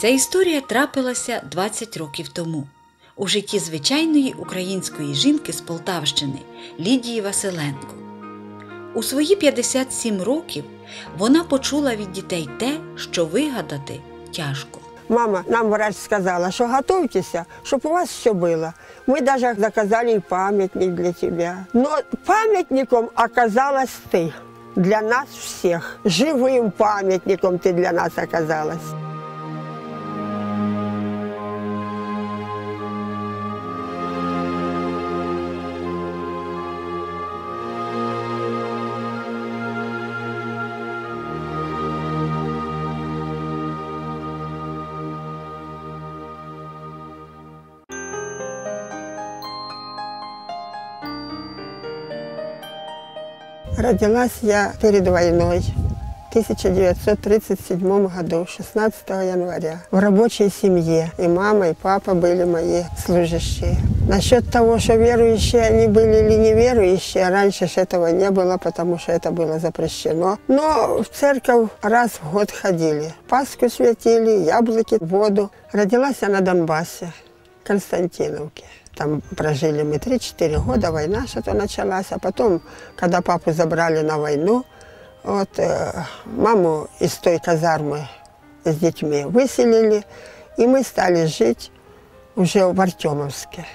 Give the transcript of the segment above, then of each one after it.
Ця історія трапилася 20 років тому у житті звичайної української жінки з Полтавщини Лідії Василенко. У свої 57 років вона почула від дітей те, що вигадати тяжко. Мама, нам врач сказала, что готовьтесь, чтобы у вас все было. Мы даже заказали и памятник для тебя. Но памятником оказалась ты. Для нас всех. Живым памятником ты для нас оказалась. Родилась я перед войной. В 1937 году, 16 января, в рабочей семье. И мама, и папа были мои служащие. Насчет того, что верующие они были или неверующие, раньше ж этого не было, потому что это было запрещено. Но в церковь раз в год ходили. Пасху светили, яблоки, воду. Родилась я на Донбассе, Константиновке. Там прожили мы 3-4 года, война что-то началась. А потом, когда папу забрали на войну, вот, э, маму из той казармы с детьми выселили, и мы стали жить уже в Артемовске.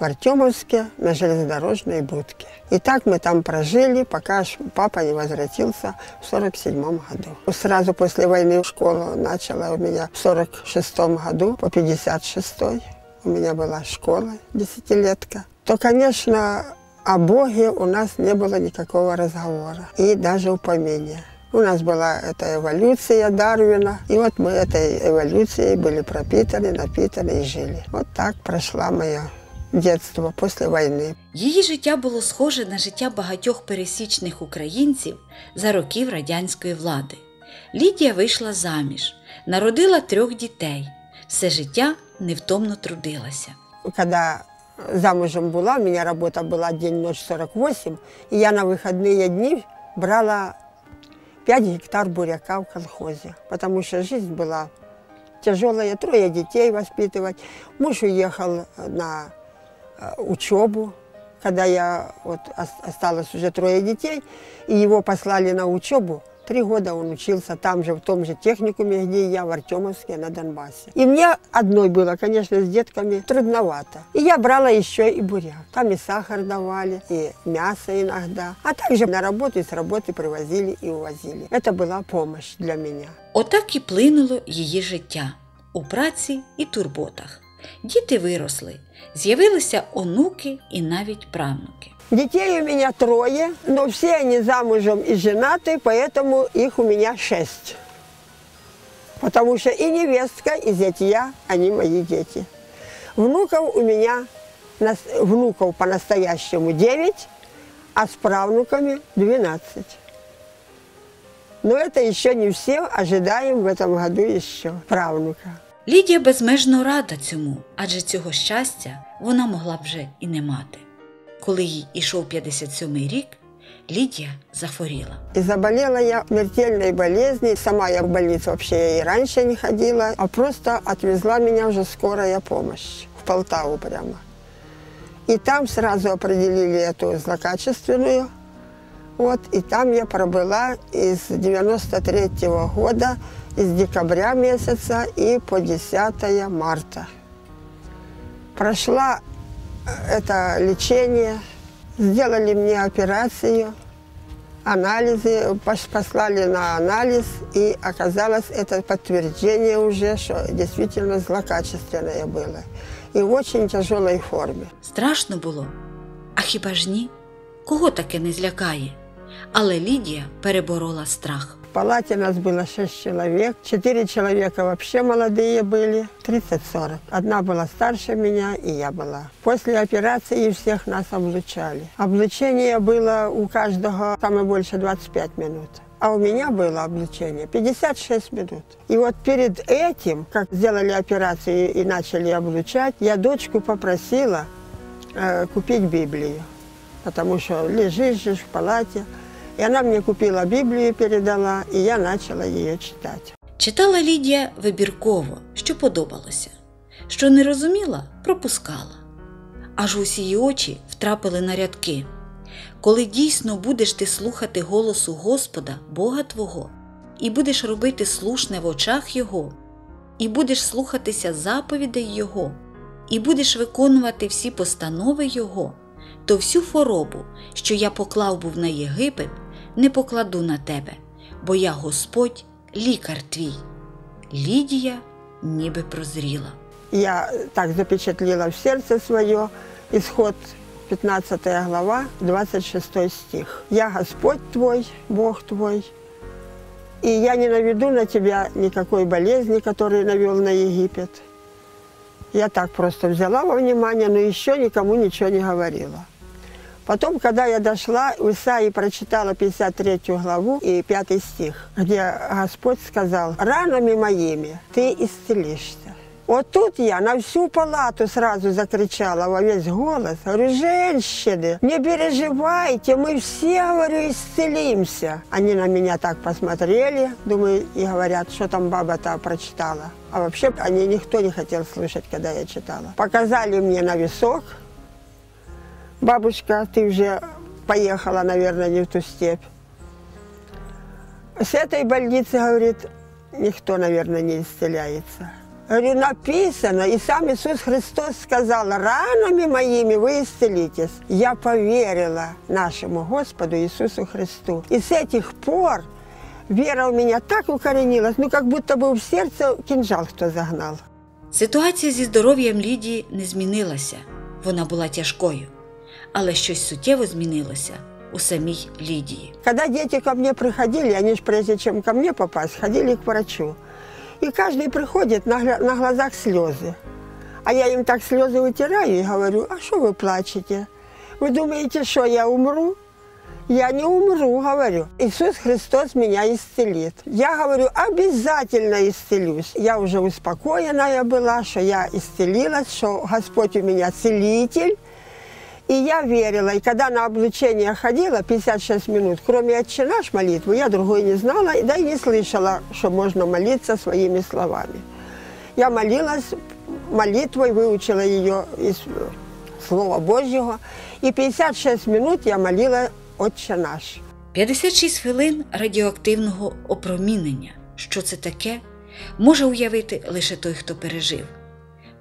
В Артемовске на железнодорожной будке. И так мы там прожили, пока папа не возвратился в 47 году. Сразу после войны школу начала у меня в 46 году по 56 у меня была школа, десятилетка, то, конечно, о Боге у нас не было никакого разговора и даже упомения. У нас была эта эволюция Дарвина, и вот мы этой эволюцией были пропитаны, напитаны и жили. Вот так прошла моя детство после войны. Її життя було схоже на життя багатьох пересічних українців за років радянської влади. Лідія вийшла заміж, народила трьох дітей, все життя невтомно трудилася. Когда замужем была, у меня работа была день-ночь 48, и я на выходные дни брала 5 гектар буряка в колхозе, потому что жизнь была тяжелая, трое детей воспитывать. Муж уехал на э, учебу, когда я вот ос- осталось уже трое детей, и его послали на учебу. Три года он учился там же, в том же техникуме, где и я, в Артемовске, на Донбассе. И мне одной было, конечно, с детками трудновато. И я брала еще и буряк. Там и сахар давали, и мясо иногда. А также на работу и с работы привозили и увозили. Это была помощь для меня. Отак і плинуло її життя у праці і турботах. Діти виросли, з'явилися онуки і навіть правнуки. Детей у меня трое, но все они замужем и женаты, поэтому их у меня шесть. Потому что и невестка, и зятья, они мои дети. Внуков у меня, нас- внуков по-настоящему 9, а с правнуками 12. Но это еще не все, ожидаем в этом году еще правнука. Лідія безмежно рада цьому, адже цього щастя вона могла б вже і не мати. Коли їй ішов 57-й рік, Лідія захворіла. И заболела я смертельной болезнью. Сама я в больницу вообще и раньше не ходила, а просто отвезла меня уже скорая помощь в Полтаву прямо. И там сразу определили эту злокачественную. Вот, и там я пробыла из 93 -го года, из декабря месяца и по 10 марта. Прошла э, это лечение, сделали мне операцию, анализы, пос- послали на анализ, и оказалось это подтверждение уже, что действительно злокачественное было. И в очень тяжелой форме. Страшно було, а хіба ж ні? Кого таке не злякає? Але Лідія переборола страх. Палате нас было шесть человек. Четыре человека вообще молодые были, 30-40. Одна была старше меня, и я была. После операции всех нас облучали. Облучение было у каждого самое больше 25 минут. А у меня было облучение 56 минут. И вот перед этим, как сделали операцию и начали облучать, я дочку попросила э, купить Библию. Потому что лежишь в палате. И она мне купила Библию, передала, и я начала ее читать. Читала Лідія вибірково, що подобалося, що не розуміла, пропускала. Аж усі її очі втрапили на рядки. Коли дійсно будеш ти слухати голосу Господа, Бога Твого, і будеш робити слушне в очах Його, і будеш слухатися заповідей Його, і будеш виконувати всі постанови Його, то всю хворобу, що я поклав був на Єгипет, не покладу на тебе, бо я Господь, лікар твій. Лідія ніби прозріла. Я так запечатлела в сердце свое исход 15 глава, 26 стих. «Я Господь твой, Бог твой, и я не наведу на тебя никакой болезни, которую навел на Египет». Я так просто взяла во внимание, но еще никому ничего не говорила. Потом, когда я дошла в Исаии, прочитала 53 главу и 5 стих, где Господь сказал, «Ранами моими ты исцелишься». Вот тут я на всю палату сразу закричала во весь голос. Говорю, женщины, не переживайте, мы все, говорю, исцелимся. Они на меня так посмотрели, думаю, и говорят, что там баба-то прочитала. А вообще они никто не хотел слушать, когда я читала. Показали мне на висок Бабушка, ты уже поехала, наверное, не в ту степь. С этой больницы, говорит, никто, наверное, не исцеляется. Говорю, написано, и сам Иисус Христос сказал, ранами моими вы исцелитесь. Я поверила нашему Господу Иисусу Христу. И с этих пор вера у меня так укоренилась, ну как будто бы в сердце кинжал кто загнал. Ситуація зі здоров'ям Лідії не змінилася, вона була тяжкою, але щось суттєво змінилося у самій Лідії. Когда дети ко мне приходили, они же прежде чем ко мне попасть, ходили к врачу. И каждый приходит, на, гля- на глазах слезы. А я им так слезы вытираю и говорю, а что вы плачете? Вы думаете, что я умру? Я не умру, говорю. Иисус Христос меня исцелит. Я говорю, обязательно исцелюсь. Я уже успокоенная была, что я исцелилась, что Господь у меня целитель. И я верила. И когда на облучение ходила 56 минут, кроме «Отче наш» молитвы, я другой не знала, да и не слышала, что можно молиться своими словами. Я молилась молитвой, выучила ее из Слова Божьего. И 56 минут я молила «Отче наш». 56 хвилин радіоактивного опромінення. Що це таке, може уявити лише той, хто пережив.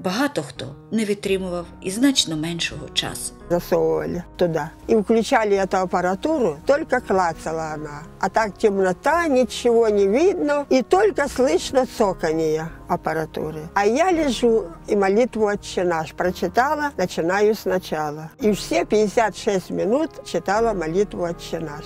Багато хто не витримував і значно меншого часу. засовывали туда. И включали эту аппаратуру, только клацала она. А так темнота, ничего не видно, и только слышно цоканье аппаратуры. А я лежу и молитву «Отче наш» прочитала, начинаю сначала. И все 56 минут читала молитву «Отче наш».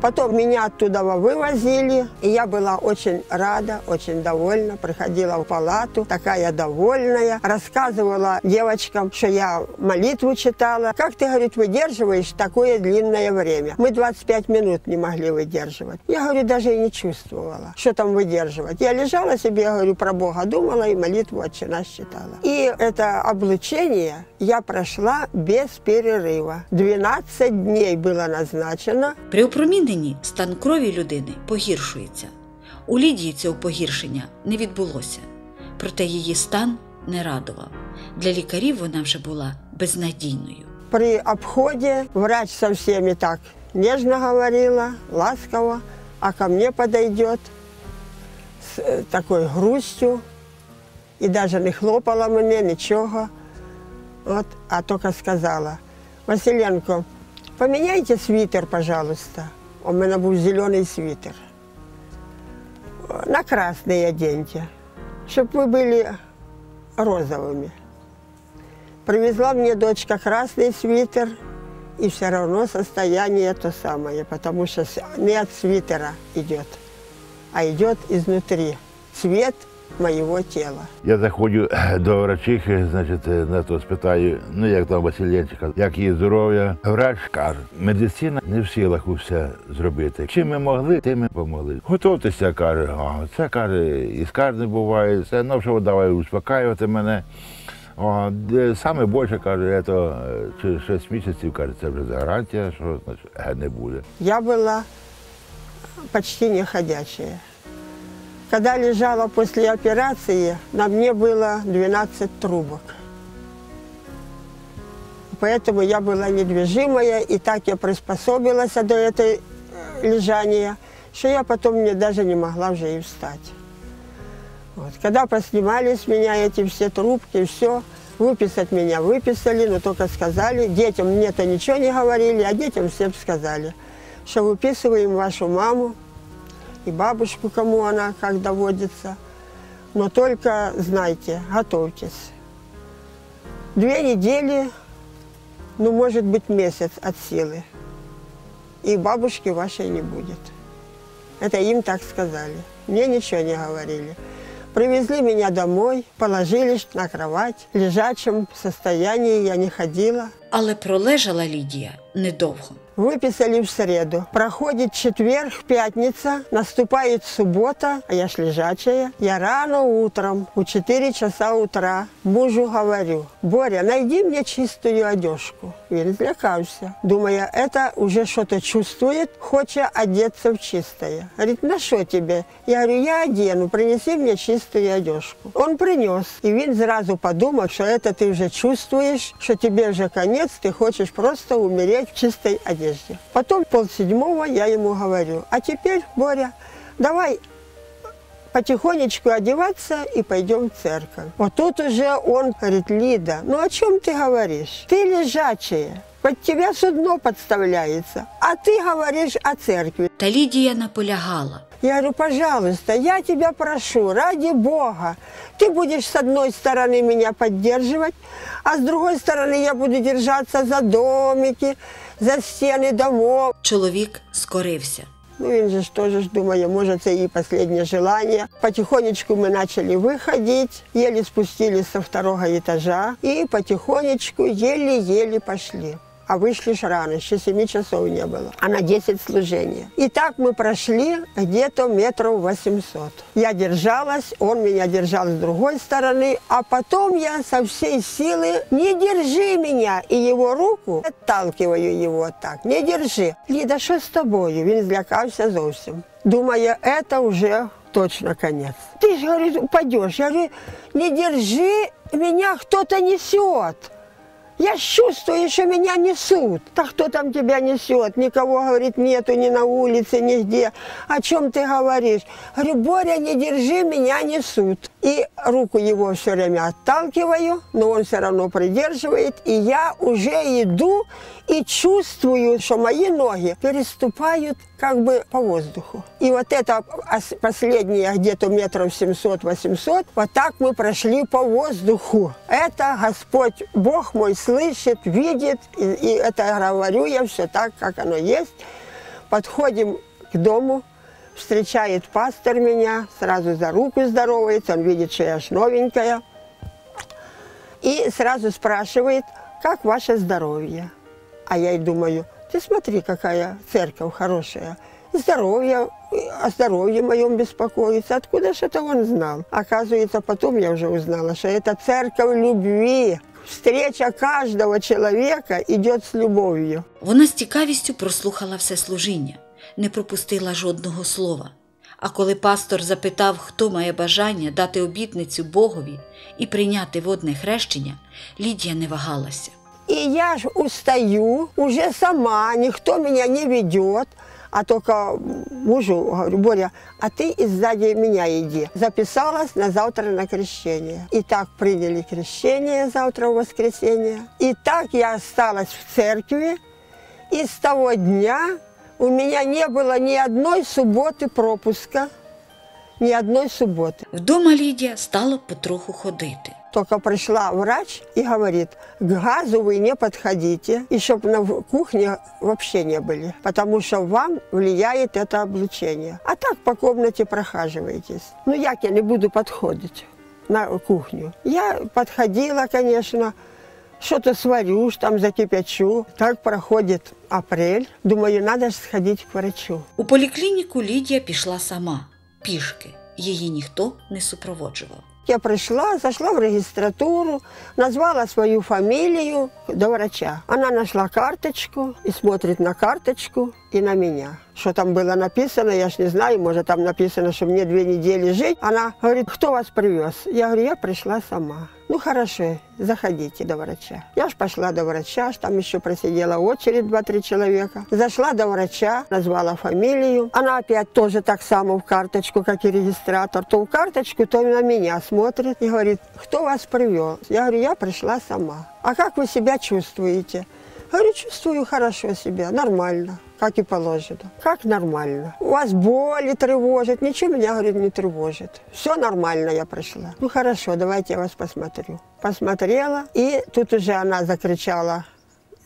Потом меня оттуда вывозили, и я была очень рада, очень довольна. Приходила в палату, такая довольная, рассказывала девочкам, что я молитву читала. Как ты, говорит, выдерживаешь такое длинное время? Мы 25 минут не могли выдерживать. Я, говорю, даже и не чувствовала, что там выдерживать. Я лежала себе, я говорю, про Бога думала и молитву «Отче наш» читала. И это облучение я прошла без перерыва. 12 дней было назначено, При опроміненні стан крові людини погіршується. У Лідії цього погіршення не відбулося, проте її стан не радував. Для лікарів вона вже була безнадійною. При обходе врач со всеми так нежно говорила, ласково, а ко мне подойдет с э, такой грустью и даже не хлопала мне, ничего. Вот, а только сказала, Василенко, поменяйте свитер, пожалуйста. У меня был зеленый свитер. На красный оденьте, чтобы вы были розовыми. Привезла мне дочка красный свитер, и все равно состояние то самое, потому что не от свитера идет, а идет изнутри цвет моего тела. Я заходжу до врачихи, значить, на то спитаю, ну як там Василенчика, як її здоров'я. Врач каже, медицина не в силах усе зробити. Чим ми могли, тим ми помогли. Готовтеся, каже, а це каже, і скарне буває, це ну що давай успокаювати мене. О, саме більше каже, це е, через 6 місяців, каже, це вже гарантія, що значить, не буде. Я была почти не ходячая. Когда лежала после операции, на мне было 12 трубок. Поэтому я была недвижимая, и так я приспособилась до этой э, лежания, что я потом мне даже не могла уже и встать. Вот. Когда поснимали с меня эти все трубки, все, выписать меня выписали, но только сказали, детям мне-то ничего не говорили, а детям всем сказали, что выписываем вашу маму и бабушку, кому она как доводится, но только знайте, готовьтесь. Две недели, ну, может быть, месяц от силы, и бабушки вашей не будет. Это им так сказали. Мне ничего не говорили. Привезли меня домой, положили на кровать. В лежачем состоянии я не ходила. Але пролежала Лідія недовго. Выписали в среду. Проходит четверг, пятница, наступает суббота, а я ж лежачая. Я рано утром, у 4 часа утра, мужу говорю, Боря, найди мне чистую одежку. Він злякався. Думаю, это уже что-то чувствует, хочет одеться в чистое. Говорит, на что тебе? Я говорю, я одену, принеси мне чистую одежку. Он принес, и він сразу подумал, что это ты уже чувствуешь, что тебе уже конец, ты хочешь просто умереть в чистой одежде. Потом полседьмого я ему говорю, а теперь, Боря, давай потихонечку одеваться и пойдем в церковь. Вот тут уже он говорит, Лида, ну о чем ты говоришь? Ты лежачая, под тебя судно подставляется, а ты говоришь о церкви. Та Лідія наполягала. Я говорю, пожалуйста, я тебя прошу, ради Бога, ты будешь с одной стороны меня поддерживать, а с другой стороны я буду держаться за домики, за стены домов. Чоловік скорився. Ну, він же ж теж ж думає, може, це її останнє желання. Потихонечку ми почали виходити, еле спустились со второго этажа и потихонечку, еле-еле пошли. А вышли ж рано, еще 7 часов не было, а на 10 служения. И так мы прошли где-то метров 800. Я держалась, он меня держал с другой стороны, а потом я со всей силы «не держи меня!» и его руку отталкиваю его так «не держи». «Лида, что с тобою?» Він злякався зовсім. Думаю, это уже точно конец. Ты же, говорит, упадешь. Я говорю, не держи, меня кто-то несет. Я чувствую, что меня несут. Да кто там тебя несет? Никого, говорит, нету ни на улице, нигде. О чем ты говоришь? Говорю, Боря, не держи, меня несут. И руку его все время отталкиваю, но он все равно придерживает. И я уже иду и чувствую, что мои ноги переступают как бы по воздуху. И вот это ос- последние где-то метров 700-800, вот так мы прошли по воздуху. Это Господь, Бог мой, слышит, видит, и, и это говорю я все так, как оно есть. Подходим к дому, встречает пастор меня, сразу за руку здоровается, он видит, что я ж новенькая. И сразу спрашивает, как ваше здоровье? А я и думаю, ты смотри, какая церковь хорошая. Здоровье, о здоровье моем беспокоится. Откуда же это он знал? Оказывается, потом я уже узнала, что это церковь любви. Встреча каждого человека идет с любовью. Вона з цікавістю прослухала все служіння, не пропустила жодного слова. А коли пастор запитав, хто має бажання дати обітницю Богові і прийняти водне хрещення, Лідія не вагалася. И я ж устаю уже сама, никто меня не ведет. А только мужу говорю, Боря, а ты сзади меня иди. Записалась на завтра на крещение. И так приняли крещение завтра в воскресенье. И так я осталась в церкви. И с того дня у меня не было ни одной субботы пропуска, ни одной субботы. Вдома Лідія стала потроху ходити. Только пришла врач и говорит, к газу вы не подходите, и чтобы на в- кухне вообще не были, потому что вам влияет это облучение. А так по комнате прохаживаетесь. Ну, як я не буду подходить на кухню? Я подходила, конечно, что-то сварю, там закипячу. Так проходит апрель. Думаю, надо ж сходить к врачу. У поліклініку Лідія пішла сама, пішки. Її ніхто не супроводжував. Я пришла, зашла в регистратуру, назвала свою фамилию до врача. Она нашла карточку и смотрит на карточку и на меня. Что там было написано, я ж не знаю, может там написано, что мне две недели жить. Она говорит, кто вас привез? Я говорю, я пришла сама. Ну хорошо, заходите до врача. Я ж пошла до врача, там еще просидела очередь два-три человека. Зашла до врача, назвала фамилию. Она опять тоже так само в карточку, как и регистратор. То в карточку, то на меня смотрит и говорит, кто вас привел? Я говорю, я пришла сама. А как вы себя чувствуете? Говорю, чувствую хорошо себя, нормально как и положено. Как нормально. У вас боли тревожит, ничего меня, говорит, не тревожит. Все нормально, я пришла. Ну хорошо, давайте я вас посмотрю. Посмотрела, и тут уже она закричала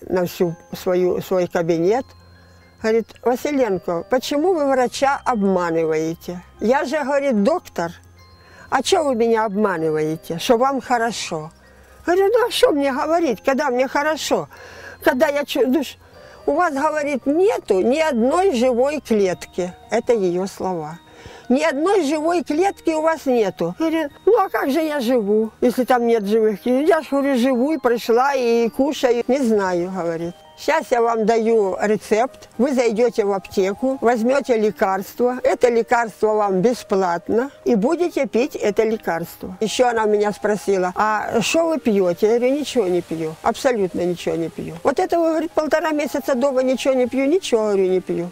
на всю свою, свой кабинет. Говорит, Василенко, почему вы врача обманываете? Я же, говорит, доктор. А что вы меня обманываете, что вам хорошо? Говорю, ну а что мне говорить, когда мне хорошо? Когда я чувствую, у вас, говорит, нету ни одной живой клетки. Это ее слова. Ни одной живой клетки у вас нету. Говорит, ну а как же я живу, если там нет живых? Я же, говорю, живу и пришла и кушаю. Не знаю, говорит. Сейчас я вам даю рецепт. Вы зайдете в аптеку, возьмете лекарство. Это лекарство вам бесплатно. И будете пить это лекарство. Еще она меня спросила, а что вы пьете? Я говорю, ничего не пью. Абсолютно ничего не пью. Вот это, говорит, полтора месяца дома ничего не пью. Ничего, говорю, не пью.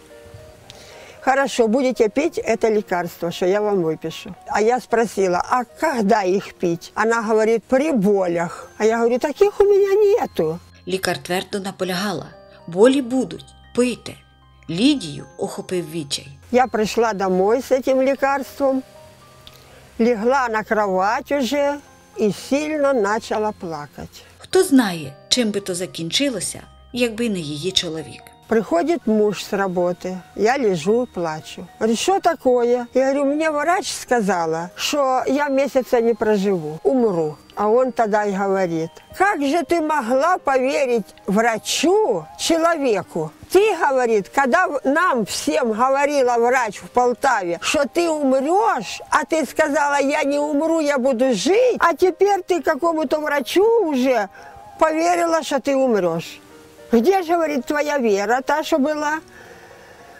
Хорошо, будете пить это лекарство, что я вам выпишу. А я спросила, а когда их пить? Она говорит, при болях. А я говорю, таких у меня нету. Лікар твердо наполягала болі будуть, пийте. Лідію охопив відчай. Я прийшла домой з цим лікарством, легла на кровать уже і сильно почала плакати. Хто знає, чим би то закінчилося, якби не її чоловік. Приходит муж с работы, я лежу, плачу. Говорит, что такое? Я говорю, мне врач сказала, что я месяца не проживу, умру. А он тогда и говорит, как же ты могла поверить врачу, человеку? Ты, говорит, когда нам всем говорила врач в Полтаве, что ты умрешь, а ты сказала, я не умру, я буду жить, а теперь ты какому-то врачу уже поверила, что ты умрешь. Где же, говорит, твоя вера, та, что была?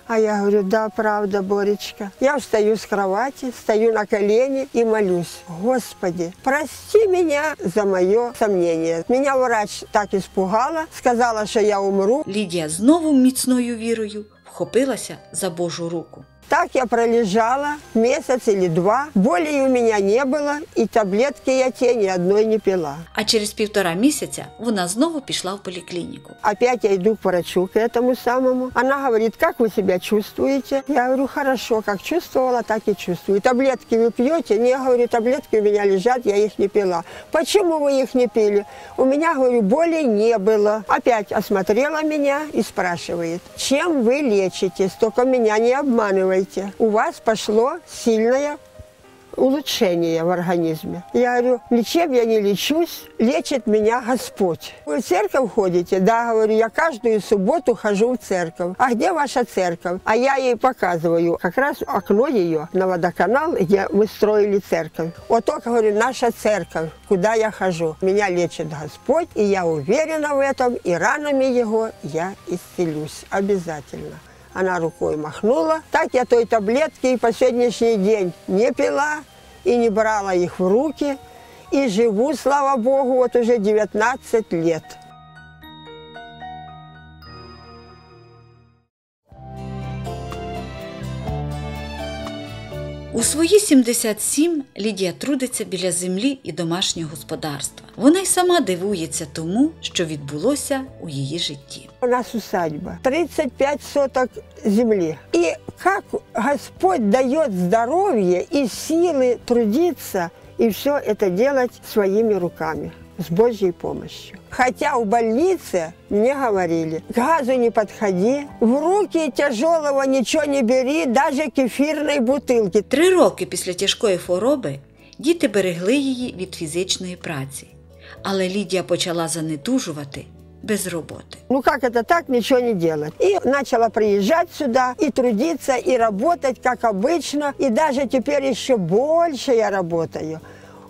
А я говорю, да, правда, Боречка. Я встаю с кровати, стою на колени и молюсь. Господи, прости меня за мое сомнение. Меня врач так испугала, сказала, что я умру. Лідія знову міцною вірою вхопилася за Божу руку. Так я пролежала месяц или два. Боли у меня не было, и таблетки я те ни одной не пила. А через півтора місяця вона знову пішла в поліклініку. Опять я иду к врачу, к этому самому. Она говорит, как вы себя чувствуете? Я говорю, хорошо, как чувствовала, так и чувствую. Таблетки вы пьете? Не, говорю, таблетки у меня лежат, я их не пила. Почему вы их не пили? У меня, говорю, боли не было. Опять осмотрела меня и спрашивает, чем вы лечитесь? Только меня не обманывайте. У вас пошло сильное улучшение в организме. Я говорю, ничем я не лечусь, лечит меня Господь. Вы в церковь ходите? Да, говорю, я каждую субботу хожу в церковь. А где ваша церковь? А я ей показываю как раз окно ее на водоканал, где мы строили церковь. Вот только, говорю, наша церковь, куда я хожу. Меня лечит Господь, и я уверена в этом, и ранами его я исцелюсь обязательно. Она рукой махнула. Так я той таблетки и по сегодняшний день не пила и не брала их в руки. И живу, слава Богу, вот уже 19 лет. У свої 77 Лідія трудиться біля землі і домашнього господарства. Вона й сама дивується тому, що відбулося у її житті. У нас усадьба, 35 соток землі. І как Господь дає здоров'я і сили трудиться і все це делать своїми руками с Божьей помощью. Хотя в больнице мне говорили, к газу не подходи, в руки тяжелого ничего не бери, даже кефирной бутылки. Три роки після тяжкої хвороби діти берегли її від фізичної праці, але Лідія почала занедужувати без роботи. Ну как это так, ничего не делать. И начала приезжать сюда, и трудиться, и работать, как обычно. И даже теперь еще больше я работаю.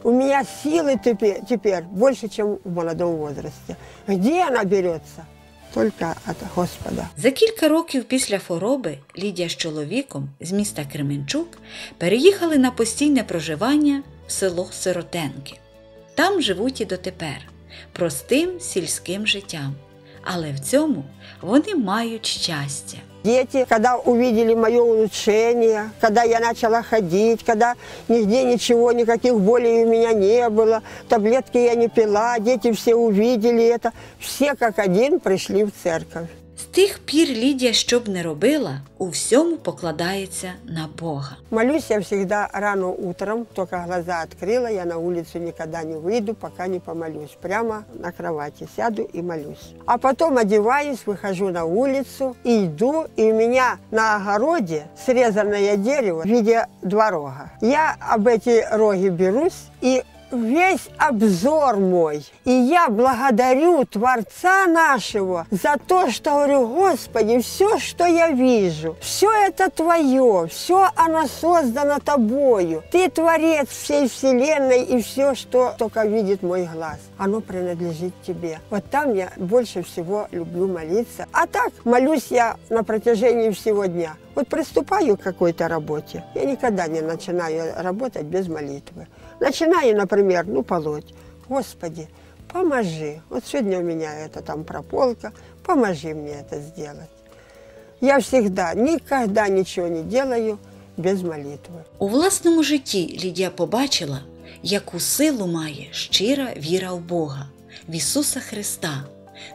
У меня силы теперь, теперь больше, чем в молодом возрасте. Где она берется? Только от Господа. За кілька років після хвороби Лідія з чоловіком з міста Кременчук переїхали на постійне проживання в село Сиротенки. Там живуть і дотепер простим сільським життям. Але в цьому вони мають щастя. Дети, когда увидели мое улучшение, когда я начала ходить, когда нигде ничего, никаких болей у меня не было, таблетки я не пила, дети все увидели это, все как один пришли в церковь. З тих пір Лідія, що б не робила, у всьому покладається на Бога. Молюсь я всегда рано утром, только глаза открыла, я на улицу никогда не выйду, пока не помолюсь. Прямо на кровати сяду и молюсь. А потом одеваюсь, выхожу на улицу и иду, и у меня на огороде срезанное дерево в виде два рога. Я об эти роги берусь и весь обзор мой. И я благодарю Творца нашего за то, что говорю, Господи, все, что я вижу, все это Твое, все оно создано Тобою. Ты Творец всей Вселенной и все, что только видит мой глаз, оно принадлежит Тебе. Вот там я больше всего люблю молиться. А так молюсь я на протяжении всего дня. Вот приступаю к какой-то работе, я никогда не начинаю работать без молитвы. Начинаю, например, ну, полоть. Господи, поможи. Вот сегодня у меня это там прополка, поможи мне это сделать. Я всегда, никогда ничего не делаю без молитвы. У власному житті Лідія побачила, яку силу має щира віра в Бога, в Ісуса Христа,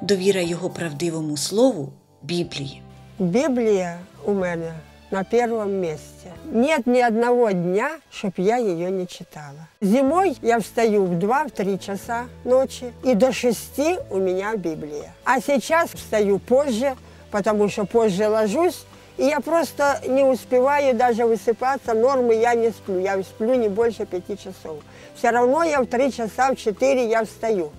довіра Його правдивому Слову Біблії. Библия у меня на первом месте. Нет ни одного дня, чтоб я ее не читала. Зимой я встаю в 2-3 часа ночи, и до 6 у меня Библия. А сейчас встаю позже, потому что позже ложусь, и я просто не успеваю даже высыпаться, нормы я не сплю. Я сплю не больше 5 часов. Все равно я в 3 часа, в 4 я встаю.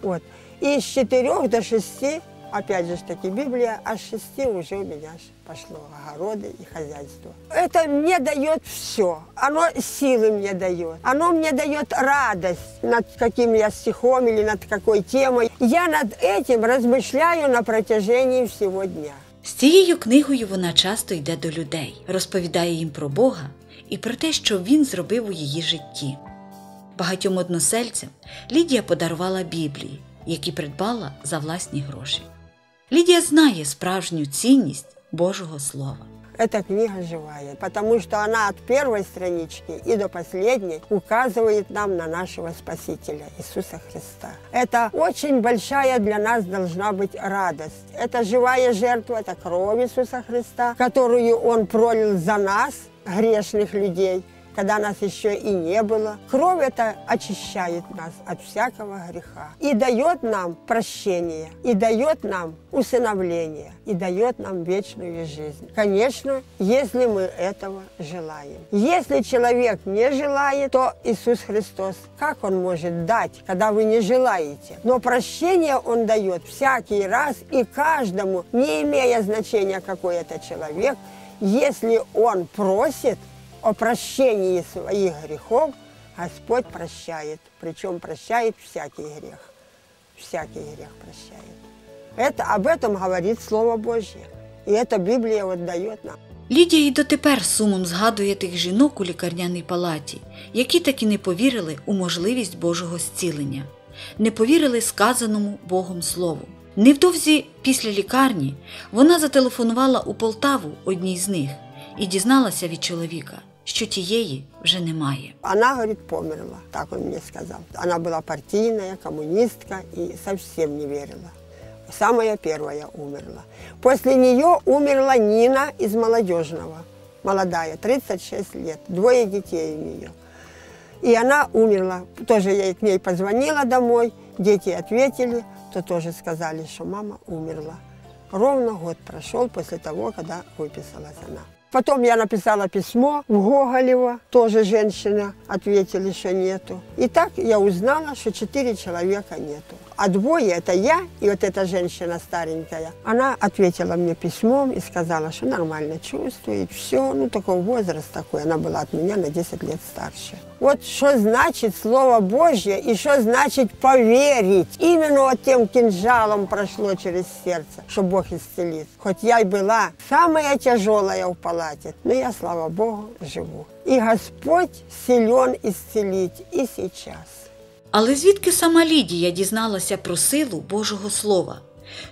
Вот. И с 4 до 6 Опять же таки Библия, а с шести уже у меня ж пошло огороды и хозяйство. Это мне дает все. Оно силы мне дает. Оно мне дает радость над каким я стихом или над какой темой. Я над этим размышляю на протяжении всего дня. З цією книгою вона часто йде до людей, розповідає їм про Бога і про те, що він зробив у її житті. Багатьом односельцям Лідія подарувала Біблії, які придбала за власні гроші. Лідія знає справжню цінність Божого Слова. Эта книга живая, потому что она от первой странички и до последней указывает нам на нашего Спасителя Иисуса Христа. Это очень большая для нас должна быть радость. Это живая жертва, это кровь Иисуса Христа, которую Он пролил за нас, грешных людей, когда нас еще и не было. Кровь это очищает нас от всякого греха и дает нам прощение, и дает нам усыновление, и дает нам вечную жизнь. Конечно, если мы этого желаем. Если человек не желает, то Иисус Христос, как Он может дать, когда вы не желаете? Но прощение Он дает всякий раз и каждому, не имея значения, какой это человек, если он просит, о прощении своих грехов Господь прощает. Причем прощает всякий грех. Всякий грех прощает. Это, об этом говорит Слово Божье. И это Библия вот дает нам. Лідія і дотепер сумом згадує тих жінок у лікарняній палаті, які таки не повірили у можливість Божого зцілення, не повірили сказаному Богом Слову. Невдовзі після лікарні вона зателефонувала у Полтаву одній з них і дізналася від чоловіка, що тієї вже немає. Она, говорит, померла, так он мне сказал. Она была партийная, коммунистка и совсем не верила. Самая первая умерла. После нее умерла Нина из молодежного, молодая, 36 лет, двое детей у нее. И она умерла. Тоже я к ней позвонила домой, дети ответили, то тоже сказали, что мама умерла. Ровно год прошел после того, когда выписалась она. Потом я написала письмо в Гоголева, тоже женщина, ответили, что нету. И так я узнала, что четыре человека нету. А двое это я и вот эта женщина старенькая. Она ответила мне письмом и сказала, что нормально чувствует, все, ну такой возраст такой, она была от меня на 10 лет старше. Вот что значит Слово Божье и что значит поверить. Именно вот тем кинжалом прошло через сердце, что Бог исцелит. Хоть я и была самая тяжелая в палате, но я, слава Богу, живу. И Господь силен исцелить и сейчас. Але звідки сама Лідія дізналася про силу Божого Слова?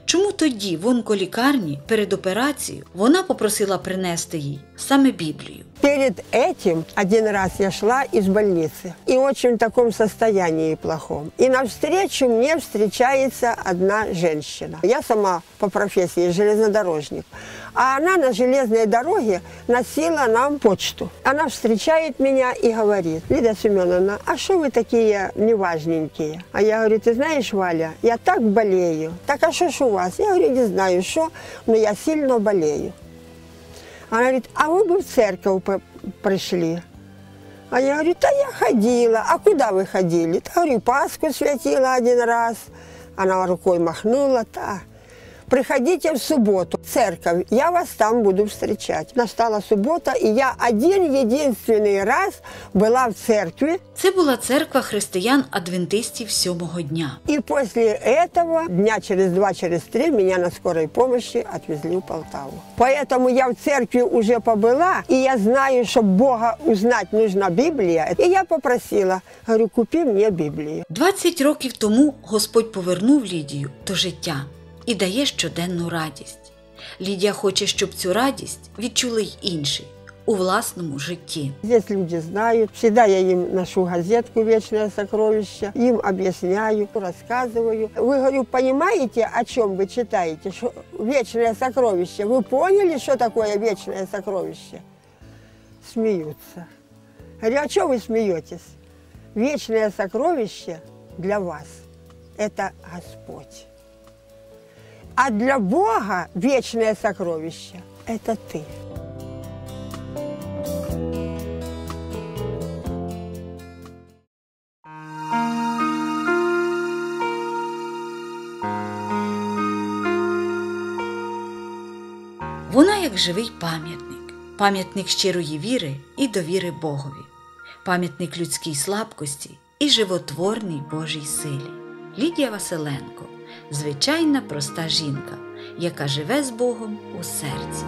Чому тоді в онколікарні перед операцією вона попросила принести їй саме Біблію? Перед этим один раз я шла из больницы и очень в таком состоянии плохом. И навстречу мне встречается одна женщина. Я сама по профессии железнодорожник. А она на железной дороге носила нам почту. Она встречает меня и говорит, Лида Семеновна, а что вы такие неважненькие? А я говорю, ты знаешь, Валя, я так болею. Так а что ж у вас? Я говорю, не знаю, что, но я сильно болею. Она говорит, а вы бы в церковь пришли. А я говорю, да я ходила. А куда вы ходили? Да, говорю, Пасху святила один раз. Она рукой махнула, да. Приходите в субботу в церковь, я вас там буду встречать. Настала суббота, и я один единственный раз была в церкви. Це була церква християн-адвентистів сьомого дня. И после этого, дня через два, через три, меня на скорой помощи отвезли в Полтаву. Поэтому я в церкви уже побыла, и я знаю, что Бога узнать нужна Библия. И я попросила, говорю, купи мне Библию. 20 років тому Господь повернув Лідію до життя і дає щоденну радість. Лідія хоче, щоб цю радість відчули й інші у власному житті. Здесь люди знают. Всегда я им ношу газетку «Вечное сокровище», им объясняю, рассказываю. Вы, говорю, понимаете, о чем вы читаете? Что «Вечное сокровище». Вы поняли, что такое «Вечное сокровище»? Смеются. Говорю, а что вы смеетесь? Вечное сокровище для вас – это Господь. А для Бога вечное сокровище – это ты. Вона як живий пам'ятник, пам'ятник щирої віри і довіри Богові, пам'ятник людській слабкості і животворній Божій силі. Лідія Василенко звичайна проста жінка, яка живе з Богом у серці.